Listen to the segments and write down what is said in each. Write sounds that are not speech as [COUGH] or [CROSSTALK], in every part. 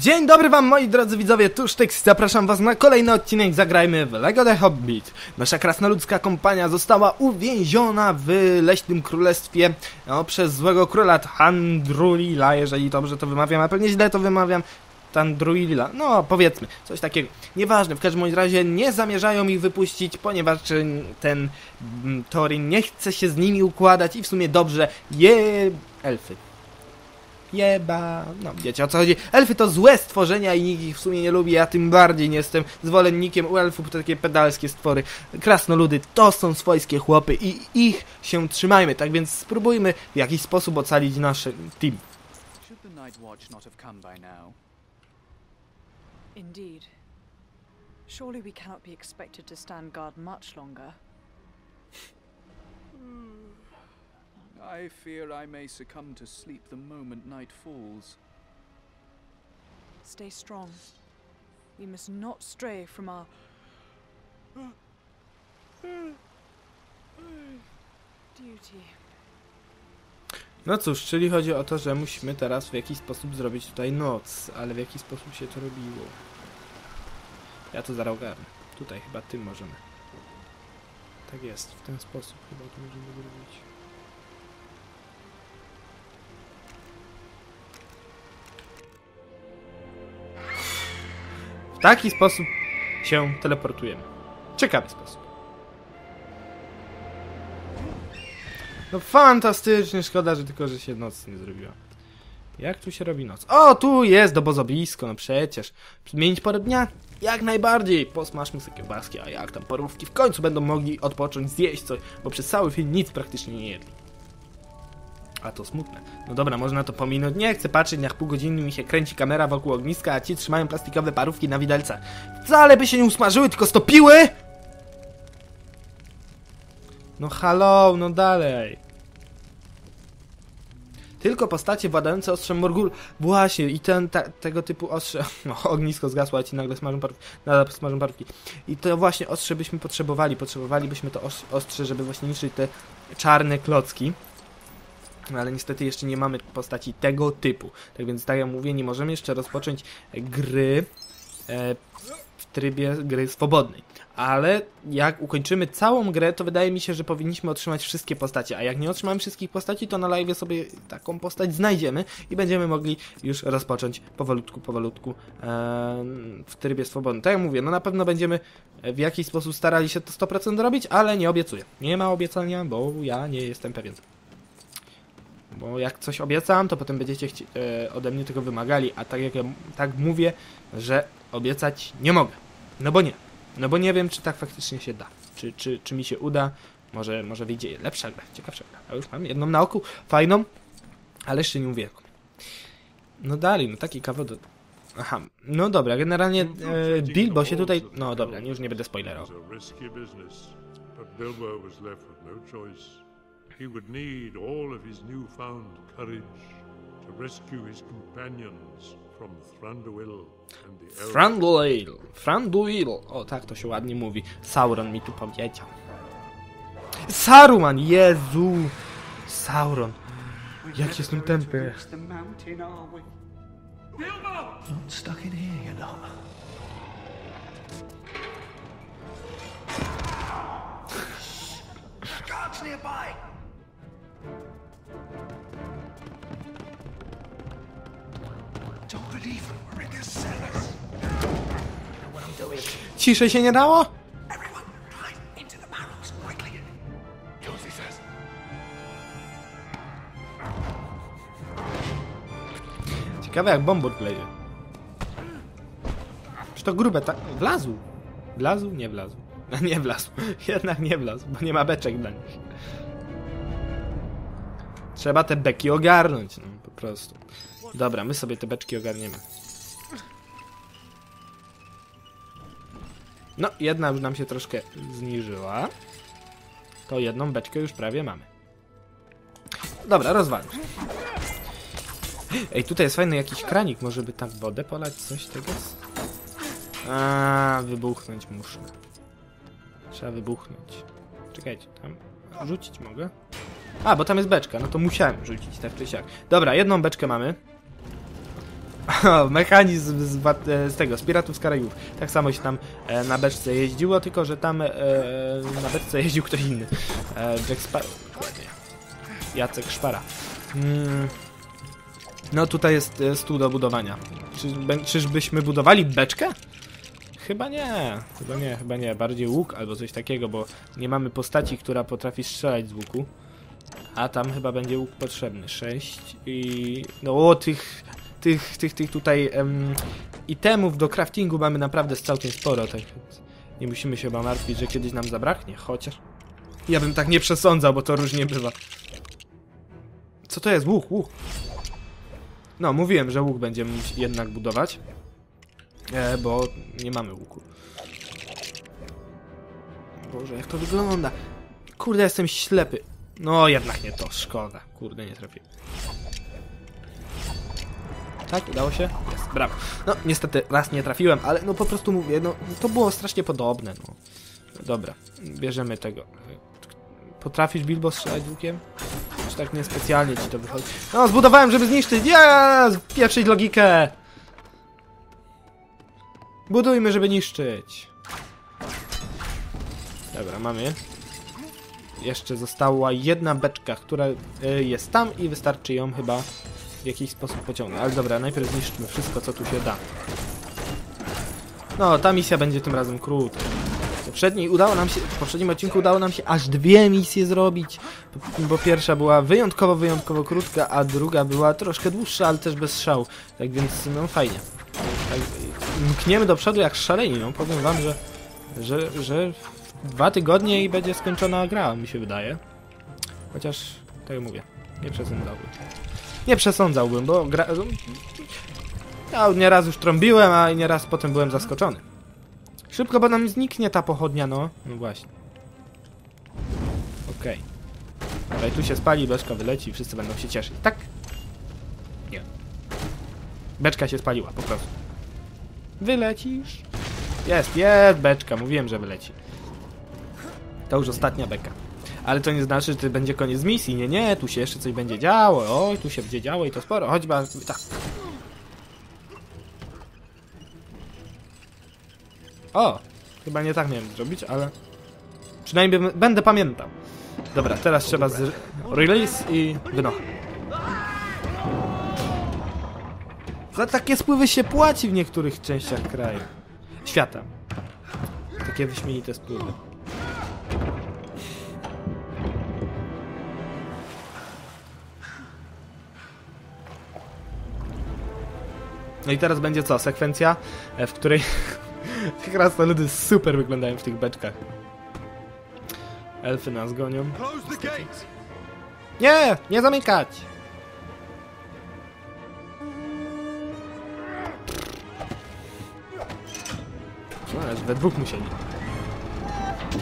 Dzień dobry wam moi drodzy widzowie, tuż tekst zapraszam was na kolejny odcinek Zagrajmy w LEGO The Hobbit. Nasza krasnoludzka kompania została uwięziona w Leśnym Królestwie no, przez złego króla Thandruila, jeżeli dobrze to wymawiam, a pewnie źle to wymawiam. Tandruila, no powiedzmy, coś takiego. Nieważne, w każdym razie nie zamierzają ich wypuścić, ponieważ y, ten mm, Thorin nie chce się z nimi układać i w sumie dobrze je elfy. Jeba, no wiecie o co chodzi. Elfy to złe stworzenia i nikt ich w sumie nie lubi, ja tym bardziej nie jestem zwolennikiem u elfów, to takie pedalskie stwory. Krasnoludy to są swojskie chłopy i ich się trzymajmy, tak więc spróbujmy w jakiś sposób ocalić nasz team. Indeed. Surely we cannot be expected to stand guard much longer. I fear I may succumb to sleep the moment night falls. Stay strong. We must not stray from our. duty. No cóż, czyli chodzi o to, że musimy teraz w jakiś sposób zrobić tutaj noc, ale w jaki sposób się to robiło? Ja to zaraz ogarnę. Tutaj chyba tym możemy. Tak jest, w ten sposób chyba to możemy zrobić. W taki sposób się teleportujemy. Ciekawy sposób. No fantastycznie, szkoda, że tylko, że się noc nie zrobiła. Jak tu się robi noc? O, tu jest dobozoblisko, no przecież. Zmienić porę dnia? Jak najbardziej. Posmażmy sobie kiełbaski, a jak tam porówki w końcu będą mogli odpocząć, zjeść coś, bo przez cały film nic praktycznie nie jedli. A to smutne. No dobra, można to pominąć. Nie chcę patrzeć, jak pół godziny mi się kręci kamera wokół ogniska, a ci trzymają plastikowe parówki na widelcach. Wcale by się nie usmażyły, tylko stopiły! No halo, no dalej. Tylko postacie władające ostrzem Morgul. Właśnie, i ten, ta, tego typu ostrze. [LAUGHS] No, ognisko zgasło, a ci nagle smażą parówki. Nadal smażą parówki. I to właśnie ostrze byśmy potrzebowali. Potrzebowalibyśmy to os- ostrze, żeby właśnie niszczyć te czarne klocki. Ale niestety jeszcze nie mamy postaci tego typu. Tak więc, tak jak mówię, nie możemy jeszcze rozpocząć gry e, w trybie gry swobodnej. Ale jak ukończymy całą grę, to wydaje mi się, że powinniśmy otrzymać wszystkie postacie. A jak nie otrzymamy wszystkich postaci, to na live sobie taką postać znajdziemy i będziemy mogli już rozpocząć powolutku, powolutku e, w trybie swobodnym. Tak jak mówię, no na pewno będziemy w jakiś sposób starali się to 100% robić, ale nie obiecuję. Nie ma obiecania, bo ja nie jestem pewien. Bo jak coś obiecam, to potem będziecie e, ode mnie tego wymagali, a tak jak ja tak mówię, że obiecać nie mogę. No bo nie. No bo nie wiem, czy tak faktycznie się da. Czy, czy, czy mi się uda. Może, może wyjdzie lepsza gra, ciekawsza gra. A już mam jedną na oku, fajną, ale jeszcze nie mówię jaką. No dalej, no taki kawał do... Aha, no dobra, generalnie e, Bilbo się tutaj... No dobra, już nie będę spoilerował. He would need all of his newfound courage to rescue his companions from Thranduil and the elves. Thranduil, Thranduil. O, tak to się ładnie mówi. Sauron mi tu powiedział. Saruman, Jezu! Sauron. Jak jestem tępy. the mountain, are we? Not stuck in here, you know. Guards nearby! Ciszej się nie dało? Ciekawe jak bombur kleje. Czy to grube tak... Wlazł. Wlazł? Nie wlazł. Nie wlazł. [LAUGHS] Jednak nie wlazł, bo nie ma beczek dla nich. Trzeba te beki ogarnąć, no po prostu. Dobra, my sobie te beczki ogarniemy. No, jedna już nam się troszkę zniżyła. To jedną beczkę już prawie mamy. Dobra, rozwalę. Ej, tutaj jest fajny jakiś kranik, może by tam wodę polać, coś tego? A, wybuchnąć muszę. Trzeba wybuchnąć. Czekajcie, tam rzucić mogę? A, bo tam jest beczka, no to musiałem rzucić tak czy siak. Dobra, jedną beczkę mamy. [LAUGHS] Mechanizm z, e, z tego, z Piratów z Karaibów. Tak samo się tam e, na beczce jeździło, tylko że tam e, na beczce [LAUGHS] jeździł ktoś inny. E, Jack Sparrow. Jacek Szpara. Mm. No tutaj jest e, stół do budowania. Czy, bę- czyżbyśmy budowali beczkę? Chyba nie, chyba nie, chyba nie. Bardziej łuk albo coś takiego, bo nie mamy postaci, która potrafi strzelać z łuku. A tam chyba będzie łuk potrzebny. 6 i... No o, tych, tych, tych, tych tutaj em, itemów do craftingu mamy naprawdę całkiem sporo, tak więc nie musimy się chyba martwić, że kiedyś nam zabraknie, chociaż... Ja bym tak nie przesądzał, bo to różnie bywa. Co to jest? Łuk, łuk. No, mówiłem, że łuk będziemy jednak budować. E, bo nie mamy łuku. Boże, jak to wygląda. Kurde, jestem ślepy. No, jednak nie to, szkoda. Kurde, nie trafię. Tak, udało się? Jest, brawo. No, niestety raz nie trafiłem, ale no po prostu mówię, no to było strasznie podobne, no. Dobra, bierzemy tego. Potrafisz Bilbo strzelać łukiem? Czy tak niespecjalnie ci to wychodzi? No, zbudowałem, żeby zniszczyć! Ja! Pieprzyć logikę! Budujmy, żeby niszczyć. Dobra, mamy. Jeszcze została jedna beczka, która y, jest tam i wystarczy ją chyba w jakiś sposób pociągnąć. Ale dobra, najpierw zniszczmy wszystko, co tu się da. No, ta misja będzie tym razem krótka. Udało nam się, w poprzednim odcinku udało nam się aż dwie misje zrobić, bo- pierwsza była wyjątkowo, wyjątkowo krótka, a druga była troszkę dłuższa, ale też bez szału. Tak więc, no fajnie. Tak, mkniemy do przodu jak szaleni, no powiem wam, że, że, że dwa tygodnie i będzie skończona gra, mi się wydaje. Chociaż, tak jak mówię, nie przesądzałbym. Nie przesądzałbym, bo gra... Ja nieraz już trąbiłem, a nieraz potem byłem zaskoczony. Szybko, bo nam zniknie ta pochodnia, no. No właśnie. Okej. Okay. tu się spali, beczka wyleci i wszyscy będą się cieszyć. Tak? Nie. Beczka się spaliła, po prostu. Wylecisz? Jest, jest beczka, mówiłem, że wyleci. To już ostatnia beka. Ale to nie znaczy, że będzie koniec misji. Nie, nie, tu się jeszcze coś będzie działo. Oj, tu się będzie działo i to sporo. Choćby tak. O! Chyba nie tak miałem zrobić, ale... Przynajmniej będę pamiętał. Dobra, teraz trzeba z... release i wynocha. Za takie spływy się płaci w niektórych częściach kraju. Świata. Takie wyśmienite spływy. No i teraz będzie co? Sekwencja, e, w której [LAUGHS] krasnoludy super wyglądają w tych beczkach. Elfy nas gonią. Nie! Nie zamykać! No, aż we dwóch musieli.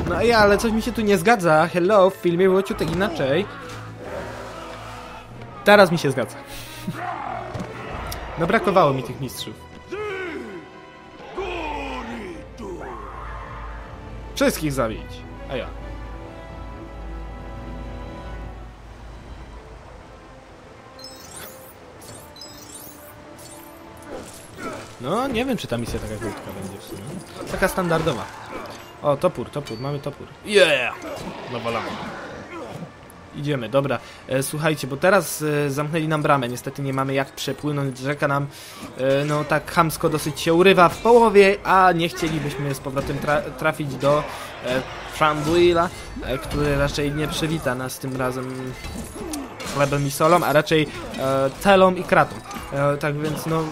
No i ale coś mi się tu nie zgadza. Hello, w filmie było ciutek inaczej. Teraz mi się zgadza. [LAUGHS] No brakowało mi tych mistrzów. Wszystkich zabić. A ja. No, nie wiem, czy ta misja taka krótka będzie w sumie. Taka standardowa. O, topór, topór, mamy topór. Yeah! Nawalamy. Idziemy, dobra. E, słuchajcie, bo teraz e, zamknęli nam bramę. Niestety nie mamy jak przepłynąć. Rzeka nam, e, no tak chamsko dosyć się urywa w połowie, a nie chcielibyśmy z powrotem tra trafić do Franduila, e, który raczej nie przywita nas tym razem chlebem i solą, a raczej e, i kratą. E, tak więc no,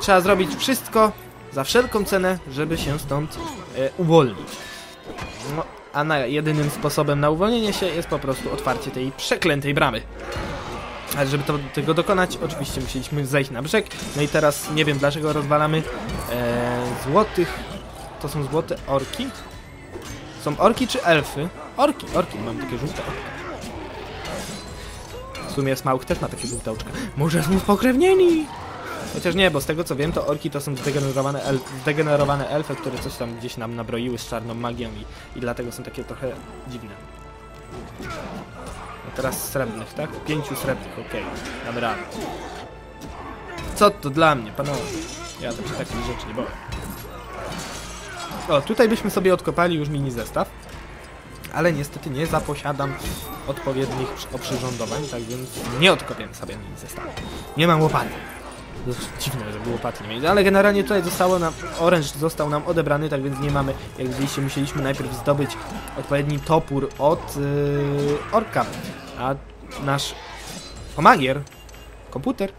trzeba zrobić wszystko za wszelką cenę, żeby się stąd e, uwolnić. No, a na, jedynym sposobem na uwolnienie się jest po prostu otwarcie tej przeklętej bramy. Ale żeby to, tego dokonać, oczywiście musieliśmy zejść na brzeg. No i teraz nie wiem dlaczego rozwalamy e, złotych. To są złote orki? Są orki czy elfy? Orki, orki, mam takie żółte oczka. W sumie Smaug też ma takie żółte oczka. Może są spokrewnieni? Chociaż nie, bo z tego co wiem, to orki to są zdegenerowane, el zdegenerowane elfy, które coś tam gdzieś nam nabroiły z czarną magią i, i dlatego są takie trochę dziwne. No teraz srebrnych, tak? Pięciu srebrnych, okej. Damy radę. Co to dla mnie, panowie? Ja tam się takich rzeczy nie boję. O, tutaj byśmy sobie odkopali już mini zestaw. Ale niestety nie zaposiadam odpowiednich przy- oprzyrządowań, tak więc nie odkopię sobie mini zestawu. Nie mam łopaty. Dość dziwne, żeby łopaty nie mieć, ale generalnie tutaj zostało nam, oręż został nam odebrany, tak więc nie mamy, jak widzieliście, musieliśmy najpierw zdobyć odpowiedni topór od yy, orka, a nasz pomagier, komputer,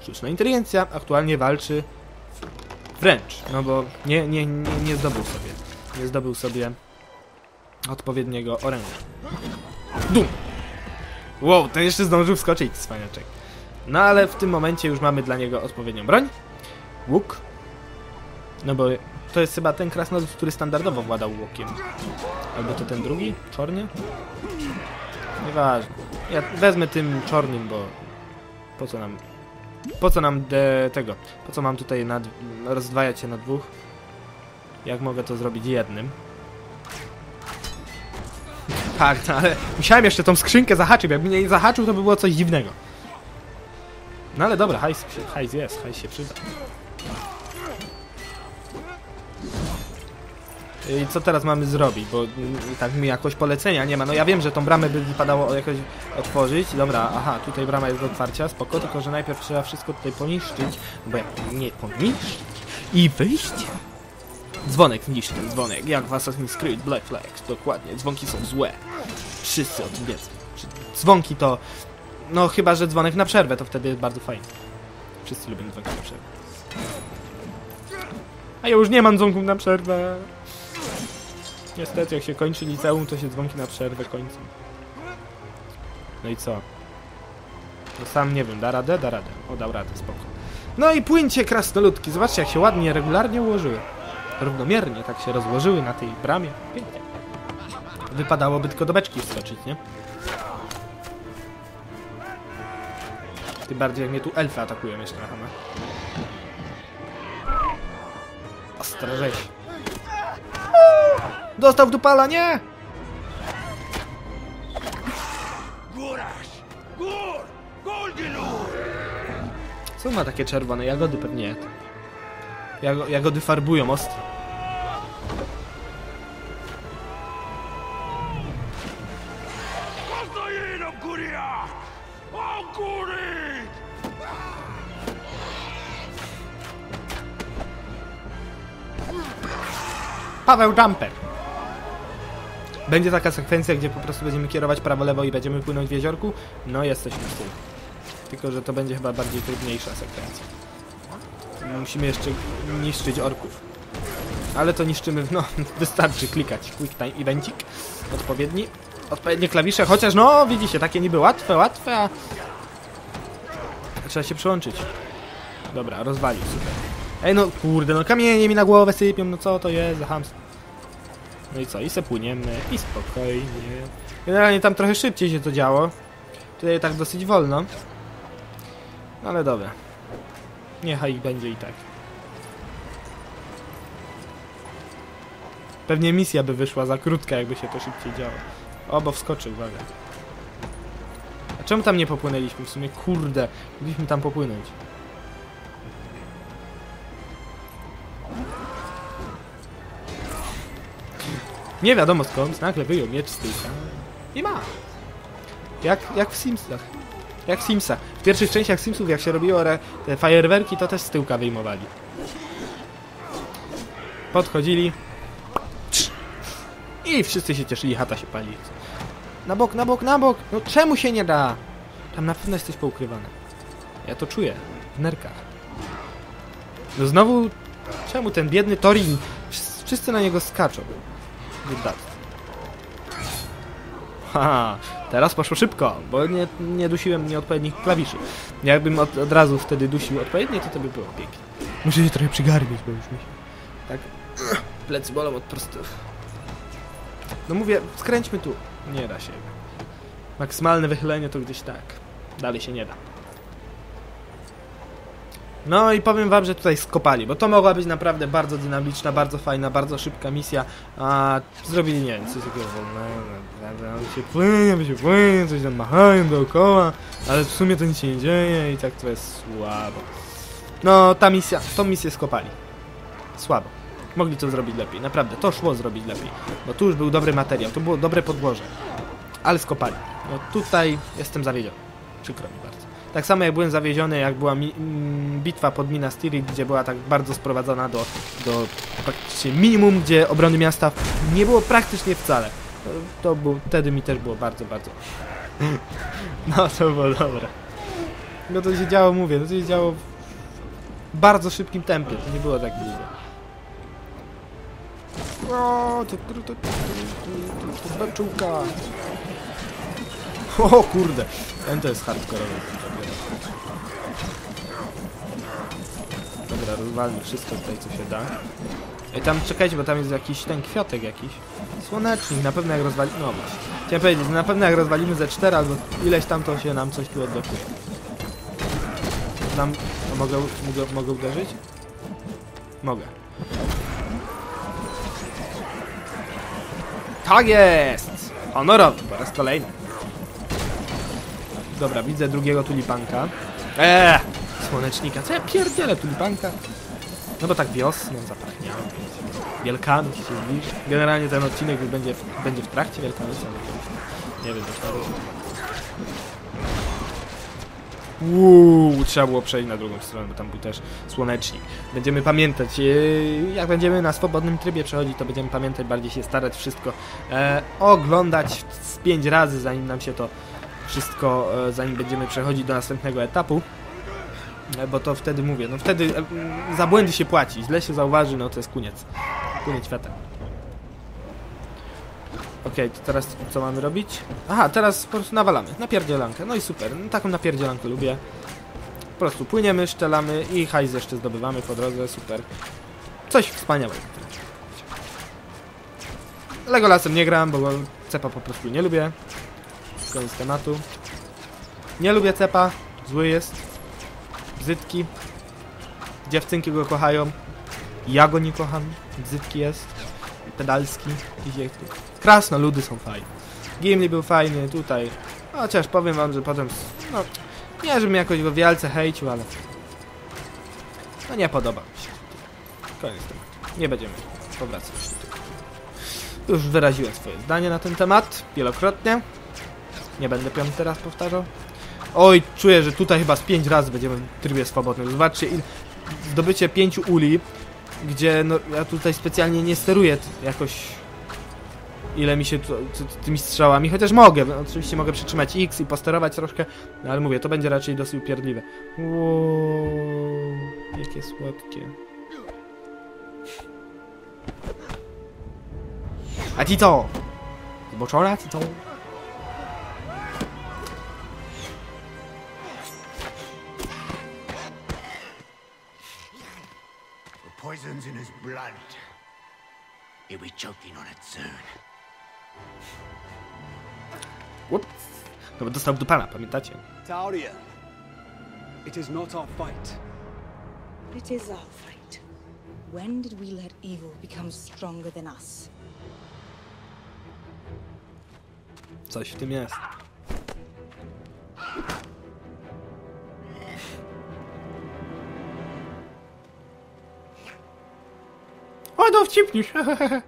sztuczna inteligencja aktualnie walczy wręcz, no bo nie, nie, nie, nie zdobył sobie, nie zdobył sobie odpowiedniego oręża. Dum! Wow, to jeszcze zdążył wskoczyć, cwaniaczek. No ale w tym momencie już mamy dla niego odpowiednią broń. Łuk. No bo to jest chyba ten krasnolud, który standardowo władał łukiem. Albo to ten drugi? Czornie? Nieważne. Ja wezmę tym czornym, bo po co nam... Po co nam de, tego? Po co mam tutaj nad, rozdwajać się na dwóch? Jak mogę to zrobić jednym? Tak, no ale musiałem jeszcze tą skrzynkę zahaczyć, jakby nie zahaczył, to by było coś dziwnego. No ale dobra, hajs, hajs jest, hajs się przyda. I co teraz mamy zrobić? Bo mm, tak mi jakoś polecenia nie ma. No ja wiem, że tą bramę by wypadało jakoś otworzyć. Dobra, aha, tutaj brama jest do otwarcia, spoko, tylko że najpierw trzeba wszystko tutaj poniszczyć. Bo jak nie poniszczyć i wyjść. Dzwonek, zniszcz ten dzwonek, jak w Assassin's Creed Black Flags, dokładnie, dzwonki są złe. Wszyscy o tym wiedzą. Dzwonki to no chyba, że dzwonek na przerwę, to wtedy jest bardzo fajnie. Wszyscy lubią dzwonki na przerwę. A ja już nie mam dzwonków na przerwę. Niestety, jak się kończy liceum, to się dzwonki na przerwę kończą. No i co? No sam nie wiem, da radę? Da radę. O, dał radę, spoko. No i płyńcie krasnoludki. Zobaczcie, jak się ładnie, regularnie ułożyły. Równomiernie tak się rozłożyły na tej bramie. Pięknie. Wypadałoby tylko do beczki wskoczyć, nie? Tym bardziej jak mnie tu elfy atakują jeszcze na hamę. Ostra rzeź. Dostał w dupala, nie! Co ma takie czerwone? Jagody pewnie jagody farbują ostro. Paweł Jumper. Będzie taka sekwencja, gdzie po prostu będziemy kierować prawo-lewo i będziemy płynąć w jeziorku? No jesteśmy z tym. Tylko, że to będzie chyba bardziej trudniejsza sekwencja. Musimy jeszcze niszczyć orków. Ale to niszczymy, no [LAUGHS] wystarczy klikać quick time evencik odpowiedni, odpowiednie klawisze, chociaż no widzicie, takie niby łatwe, łatwe, a trzeba się przyłączyć. Dobra, rozwalił, super. Ej no kurde, no kamienie mi na głowę sypią, no co to jest za hamstwo. No i co, i se płyniemy, i spokojnie. Generalnie tam trochę szybciej się to działo. Tutaj tak dosyć wolno. No ale dobra. Niechaj będzie i tak. Pewnie misja by wyszła za krótka, jakby się to szybciej działo. O, bo wskoczył, uwaga. A czemu tam nie popłynęliśmy w sumie? Kurde, mogliśmy tam popłynąć. Nie wiadomo skąd, nagle wyjął miecz z tyłka. I ma. Jak, jak w Simsach. Jak w Simsach. W pierwszych częściach Simsów, jak się robiło te fajerwerki, to też z tyłka wyjmowali. Podchodzili. I wszyscy się cieszyli, chata się pali. Na bok, na bok, na bok! No czemu się nie da? Tam na pewno jesteś poukrywane. Ja to czuję. W nerkach. No znowu... Czemu ten biedny Torin? Wszyscy na niego skaczą. Haha, teraz poszło szybko, bo nie, nie dusiłem nieodpowiednich klawiszy. Jakbym od, od razu wtedy dusił odpowiednio, to to by było pięknie. Muszę się trochę przygarbić, bo już mi się... Tak? Plecy bolą od prostów. No mówię, skręćmy tu. Nie da się. Maksymalne wychylenie to gdzieś tak. Dalej się nie da. No i powiem wam, że tutaj skopali, bo to mogła być naprawdę bardzo dynamiczna, bardzo fajna, bardzo szybka misja, a zrobili, nie wiem, coś takiego wolnego, się płynie, się płynie, coś tam machają dookoła, ale w sumie to nic się nie dzieje i tak to jest słabo. No, ta misja, tą misję skopali. Słabo. Mogli to zrobić lepiej, naprawdę, to szło zrobić lepiej, bo tu już był dobry materiał, to było dobre podłoże, ale skopali. No tutaj jestem zawiedziony, przykro mi. Tak samo jak byłem zawiedziony, jak była mi, mm, bitwa pod Minas Tirith, gdzie była tak bardzo sprowadzona do, do praktycznie minimum, gdzie obrony miasta nie było praktycznie wcale. To, to był, wtedy mi też było bardzo, bardzo... No to było dobre. No to się działo, mówię, to się działo w bardzo szybkim tempie, to nie było tak długo. O, to, to, to, to, to, to. O kurde, ten to jest hardkorowy. Dobra, rozwalmy wszystko tutaj, co się da. Ej, tam czekajcie, bo tam jest jakiś ten kwiatek jakiś. Słonecznik, na pewno jak rozwalimy... No właśnie. Chciałem powiedzieć, na pewno jak rozwalimy ze 4 albo ileś tam, to się nam coś tu odblokuje. Tam... No, mogę, mogę, mogę uderzyć? Mogę. Tak jest! Honorowy, po raz kolejny. Dobra, widzę drugiego tulipanka. Eee! Słonecznika. Co ja pierdzielę tulipanka? No bo tak wiosną zapachniało. Wielkanoc się zbliży. Generalnie ten odcinek będzie, w- będzie w trakcie Wielkanocy. to- Nie wiem, coś tam Uuu, trzeba było przejść na drugą stronę, bo tam był też słonecznik. Będziemy pamiętać, e, jak będziemy na swobodnym trybie przechodzić, to będziemy pamiętać, bardziej się starać wszystko e, oglądać z pięć razy, zanim nam się to wszystko, e, zanim będziemy przechodzić do następnego etapu. E, Bo to wtedy mówię, no wtedy e, za błędy się płaci, źle się zauważy, no to jest koniec. Koniec świata. Okej, to teraz co mamy robić? Aha, teraz po prostu nawalamy, napierdzielankę, no i super, no, taką napierdzielankę lubię. Po prostu płyniemy, szczelamy i hajs jeszcze zdobywamy po drodze, super. Coś wspaniałego. Legolasem nie gram, bo cepa po prostu nie lubię. Koniec tematu. Nie lubię cepa, zły jest, brzydki. Dziewczynki go kochają, ja go nie kocham, brzydki jest, pedalski. Krasnoludy są fajne. Gimli był fajny, tutaj. Chociaż powiem wam, że potem, no, nie żebym jakoś go wielce hejcił, ale no nie podoba mi się. Koniec tematu. Nie będziemy powracać do. Już wyraziłem swoje zdanie na ten temat wielokrotnie. Nie będę piąty teraz powtarzał. Oj, czuję, że tutaj chyba z pięć razy będziemy w trybie swobodnym. Zobaczcie, il... zdobycie pięciu uli, gdzie no, ja tutaj specjalnie nie steruję jakoś ile mi się tymi strzałami, chociaż mogę, no, oczywiście mogę przytrzymać X i posterować troszkę, no, ale mówię, to będzie raczej dosyć upierdliwe. Wow, jakie słodkie. A ci co? Zboczona, ci co? The poison's in his blood. He'll be choking on it soon. Ups. No bo dostał do pana, pamiętacie? Tauria, it is not our fight. It is our fight. When did we let evil become stronger than us? Coś w tym jest. O, dowcipnisz! [LAUGHS]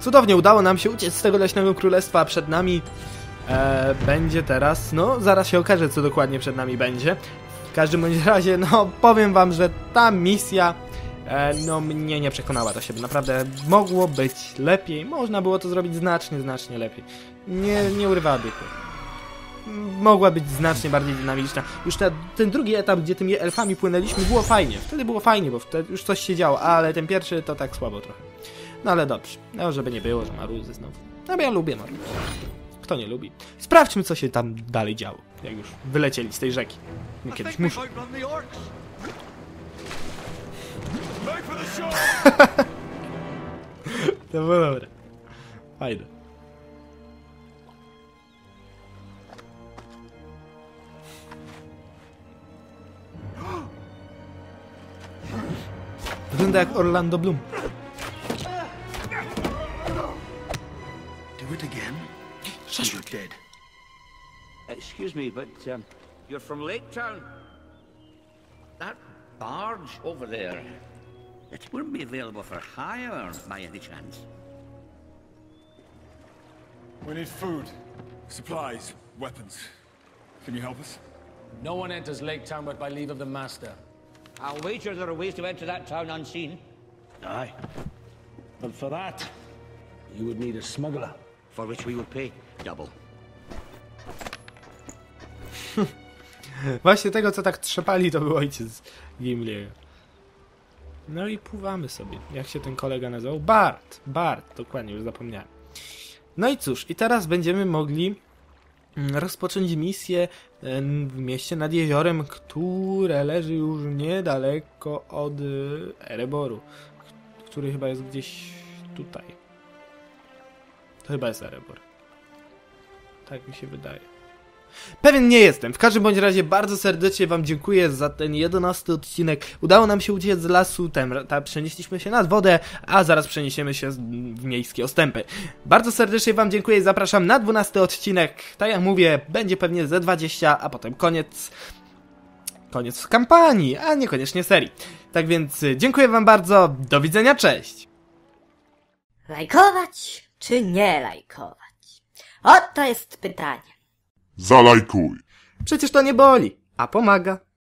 Cudownie udało nam się uciec z tego leśnego królestwa, przed nami e, będzie teraz, no zaraz się okaże co dokładnie przed nami będzie. W każdym bądź razie, no powiem wam, że ta misja e, no mnie nie przekonała do siebie. Naprawdę mogło być lepiej, można było to zrobić znacznie, znacznie lepiej. Nie, nie urywała dupy. Mogła być znacznie bardziej dynamiczna. Już te, ten drugi etap, gdzie tymi elfami płynęliśmy, było fajnie. Wtedy było fajnie, bo wtedy już coś się działo, ale ten pierwszy to tak słabo trochę. No ale dobrze. No, żeby nie było, że Maruzy znowu. No bo ja lubię Maruzy. Kto nie lubi? Sprawdźmy, co się tam dalej działo, jak już wylecieli z tej rzeki. Nie kiedyś muszę. [LAUGHS] To było dobre. Fajne. Wygląda jak Orlando Bloom. Do it again. and You're dead. Excuse me, but um, you're from Lake Town. That barge over there, it wouldn't be available for hire by any chance. We need food, supplies, weapons. Can you help us? No one enters Lake Town but by leave of the master. I'll wager there are ways to enter that town unseen, Aye. But for that, you would need a smuggler. for which we would pay double. [LAUGHS] Właśnie tego, co tak trzepali, to był ojciec Gimli'ego. No i pływamy sobie. Jak się ten kolega nazywał? Bart. Bart, dokładnie, już zapomniałem. No i cóż, i teraz będziemy mogli rozpocząć misję w mieście nad jeziorem, które leży już niedaleko od y, Ereboru, który chyba jest gdzieś tutaj. To chyba jest Erebor. Tak mi się wydaje. Pewien nie jestem. W każdym bądź razie bardzo serdecznie Wam dziękuję za ten 11 odcinek. Udało nam się uciec z lasu, tem, ta, przenieśliśmy się nad wodę, a zaraz przeniesiemy się w miejskie ostępy. Bardzo serdecznie Wam dziękuję i zapraszam na 12 odcinek. Tak jak mówię, będzie pewnie ze 20, a potem koniec. Koniec kampanii, a niekoniecznie serii. Tak więc y, dziękuję Wam bardzo. Do widzenia, cześć! Lajkować czy nie lajkować? Oto jest pytanie. Zalajkuj! Przecież to nie boli, a pomaga.